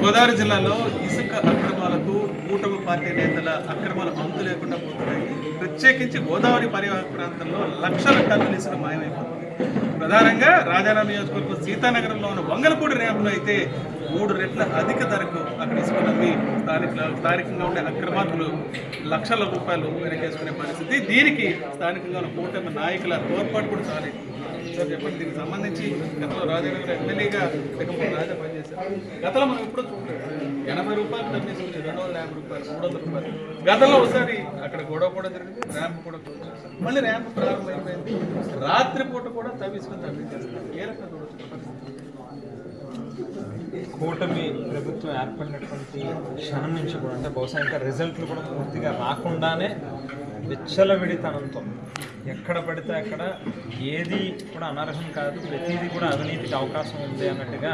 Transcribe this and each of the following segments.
గోదావరి జిల్లాలో ఇసుక అక్రమాలకు కూటమి పార్టీ నేతల అక్రమాలు అంతు లేకుండా పోతున్నాయి. ప్రత్యేకించి గోదావరి పర్యావరణ ప్రాంతంలో లక్షల టన్నుల ఇసుక మాయమైపోతుంది. ప్రధానంగా రాజారాం నియోజకవర్గం సీతానగరంలో ఉన్న వంగలపూడి ర్యాంపులో అయితే మూడు రెట్ల అధిక ధరకు అక్కడ ఇసుక నమ్మి స్థానిక స్థానికంగా ఉండే అక్రమార్కులు లక్షల రూపాయలు వెనకేసుకునే పరిస్థితి. దీనికి స్థానికంగా ఉన్న కూటమి నాయకుల తోడ్పాటు కూడా చాలా. ఎక్కువ. చెప్పండి దీనికి సంబంధించి గతంలో రాజానగర్ ఎమ్మెల్యేగా లేకపోతే రాజా పనిచేశారు. గతంలో మనం ఎప్పుడో చూడలేదు. ఎనభై రూపాయలు తగ్గించుకుని రెండు వందల యాభై రూపాయలు మూడు వందల రూపాయలు. గతంలో ఒకసారి అక్కడ గొడవ కూడా జరిగింది ర్యాంప్ కూడా close మళ్ళీ ర్యాంప్ ప్రారంభమైపోయింది. రాత్రిపూట కూడా తవ్వించుకొని తవ్వించేస్తారు ఏ రకంగా చూడొచ్చు పరిస్థితి? కూటమి ప్రభుత్వం ఏర్పడినటువంటి క్షణం నుంచి కూడా అంటే బహుశా ఇంకా రిజల్ట్లు కూడా పూర్తిగా రాకుండానే విచ్చలవిడితనంతో ఎక్కడ పడితే అక్కడ ఏది కూడా అనర్హం కాదు ప్రతిదీ కూడా అవినీతికి అవకాశం ఉంది అన్నట్టుగా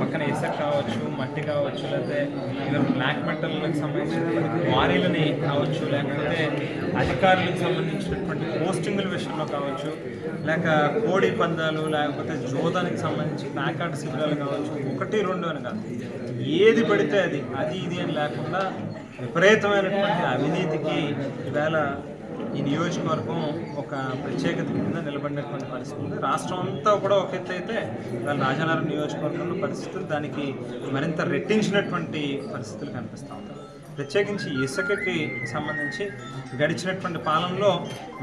పక్కన ఇసుక కావచ్చు మట్టి కావచ్చు లేకపోతే ఈవెన్ బ్లాక్ మెటల్కి సంబంధించినటువంటి క్వారీలని కావచ్చు లేకపోతే అధికారులకు సంబంధించినటువంటి పోస్టింగుల విషయంలో కావచ్చు లేక కోడి పందాలు లేకపోతే జోదానికి సంబంధించి ప్యాకాట్ శిబిరాలు కావచ్చు ఒకటి రెండు అని కాదు. ఏది పడితే అది అది ఇది అని లేకుండా విపరీతమైనటువంటి అవినీతికి ఈవేళ ఈ నియోజకవర్గం ఒక ప్రత్యేకత కింద నిలబడినటువంటి పరిస్థితి ఉంది. రాష్ట్రం అంతా కూడా ఒక ఎత్తు అయితే ఇవాళ రాజానగరం నియోజకవర్గంలో పరిస్థితులు దానికి మరింత రెట్టించినటువంటి పరిస్థితులు కనిపిస్తూ ఉంటాయి ప్రత్యేకించి ఇసుకకి సంబంధించి గడిచినటువంటి పాలనలో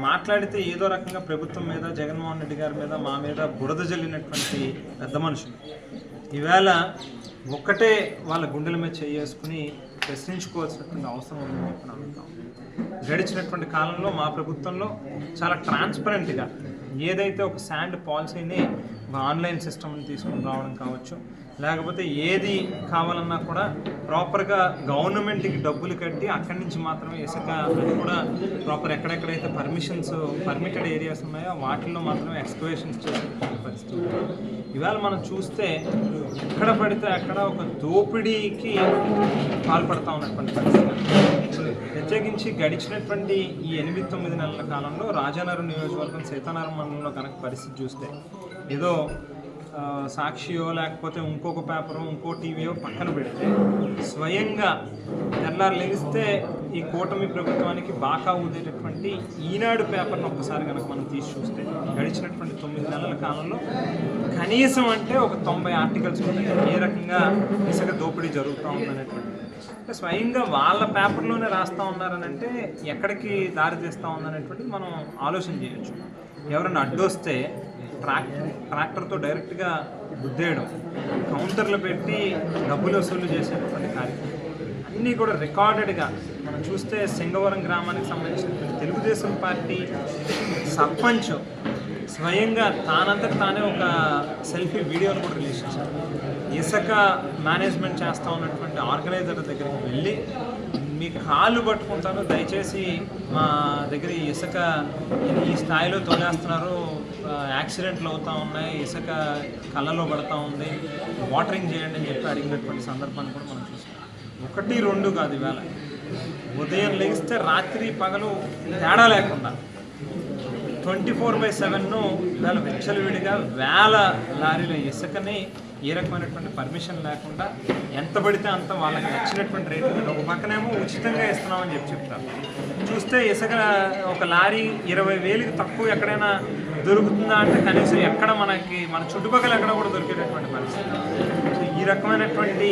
మాట్లాడితే ఏదో రకంగా ప్రభుత్వం మీద జగన్మోహన్ రెడ్డి గారి మీద మా మీద బురద జల్లినటువంటి పెద్ద మనుషులు. ఈవేళ ఒక్కటే వాళ్ళ గుండెల మీద చేసుకుని ప్రశ్నించుకోవాల్సినటువంటి అవసరం ఉందని చెప్పి నమ్ముతాం గడిచినటువంటి కాలంలో మా ప్రభుత్వంలో చాలా ట్రాన్స్పరెంట్గా ఏదైతే ఒక శాండ్ పాలసీని ఆన్లైన్ సిస్టమ్ని తీసుకుని రావడం కావచ్చు. లేకపోతే ఏది కావాలన్నా కూడా ప్రాపర్గా గవర్నమెంట్కి డబ్బులు కట్టి అక్కడి నుంచి మాత్రమే ఇసుక అది కూడా ప్రాపర్ ఎక్కడెక్కడైతే పర్మిషన్స్ పర్మిటెడ్ ఏరియాస్ ఉన్నాయో వాటిల్లో మాత్రమే ఎక్స్కవేషన్స్ చేసే పరిస్థితి ఇవాళ మనం చూస్తే ఎక్కడ పడితే అక్కడ ఒక దోపిడీకి పాల్పడతా ఉన్నటువంటి పరిస్థితి. ప్రత్యేకించి గడిచినటువంటి ఈ ఎనిమిది తొమ్మిది నెలల కాలంలో రాజానగరం నియోజకవర్గం సీతానగరం మండలంలో కనుక పరిస్థితి చూస్తే ఏదో సాక్షియో లేకపోతే ఇంకొక పేపరో ఇంకో టీవీయో పక్కన పెడితే స్వయంగా తెల్లారు లెగిస్తే ఈ కూటమి ప్రభుత్వానికి బాకా ఊదేటటువంటి ఈనాడు పేపర్ను ఒక్కసారి కనుక మనం తీసి చూస్తే గడిచినటువంటి తొమ్మిది నెలల కాలంలో కనీసం అంటే ఒక తొంభై ఆర్టికల్స్ ఏ రకంగా ఇసుక దోపిడీ జరుగుతూ ఉందనేటువంటి. అంటే స్వయంగా వాళ్ళ పేపర్లోనే రాస్తూ ఉన్నారని అంటే ఎక్కడికి దారి తీస్తూ ఉందనేటువంటిది మనం ఆలోచన చేయొచ్చు. ఎవరైనా అడ్డొస్తే ట్రాక్టర్ ట్రాక్టర్తో డైరెక్ట్గా గుద్దేయడం. కౌంటర్లు పెట్టి డబ్బులు వసూలు చేసేటువంటి కార్యక్రమం అన్నీ కూడా రికార్డెడ్గా మనం చూస్తే సింగవరం గ్రామానికి సంబంధించిన తెలుగుదేశం పార్టీ సర్పంచ్ స్వయంగా తానంతట తానే ఒక సెల్ఫీ వీడియోను కూడా రిలీజ్ చేశారు. ఇసుక మేనేజ్మెంట్ చేస్తూ ఉన్నటువంటి ఆర్గనైజర్ దగ్గరికి వెళ్ళి మీ కాళ్ళు పట్టుకుంటాను దయచేసి మా దగ్గర ఇసుక ఈ స్థాయిలో తోలేస్తున్నారు. యాక్సిడెంట్లు అవుతూ ఉన్నాయి ఇసుక కళ్ళలో పడతా ఉంది. వాటరింగ్ చేయండి అని చెప్పి అడిగినటువంటి సందర్భాన్ని కూడా మనం చూసాం ఒకటి రెండు కాదు ఇవాళ. ఉదయం లెగిస్తే రాత్రి పగలు తేడా లేకుండా ట్వంటీ ఫోర్ బై సెవెన్ను ఇవాళ విచ్చలవిడిగా వేల లారీల ఇసుకని ఏ రకమైనటువంటి పర్మిషన్ లేకుండా ఎంత పడితే అంత వాళ్ళకి నచ్చినటువంటి రేటు ఒక పక్కనేమో ఉచితంగా ఇస్తున్నామని చెప్పి చెప్తారు. చూస్తే ఇసుక ఒక లారీ ఇరవై వేలకి తక్కువ ఎక్కడైనా దొరుకుతుందా అంటే కనీసం ఎక్కడ మనకి మన చుట్టుపక్కల ఎక్కడ కూడా దొరికేటటువంటి పరిస్థితి. సో ఈ రకమైనటువంటి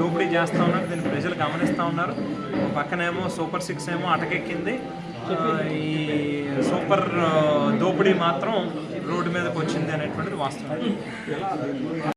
దోపిడీ చేస్తూ ఉన్నారు. దీన్ని ప్రజలు గమనిస్తూ ఉన్నారు. పక్కనేమో సూపర్ సిక్స్ ఏమో అటకెక్కింది. ఈ సూపర్ దోపిడీ మాత్రం రోడ్డు మీదకి వచ్చింది అనేటువంటిది వాస్తవం.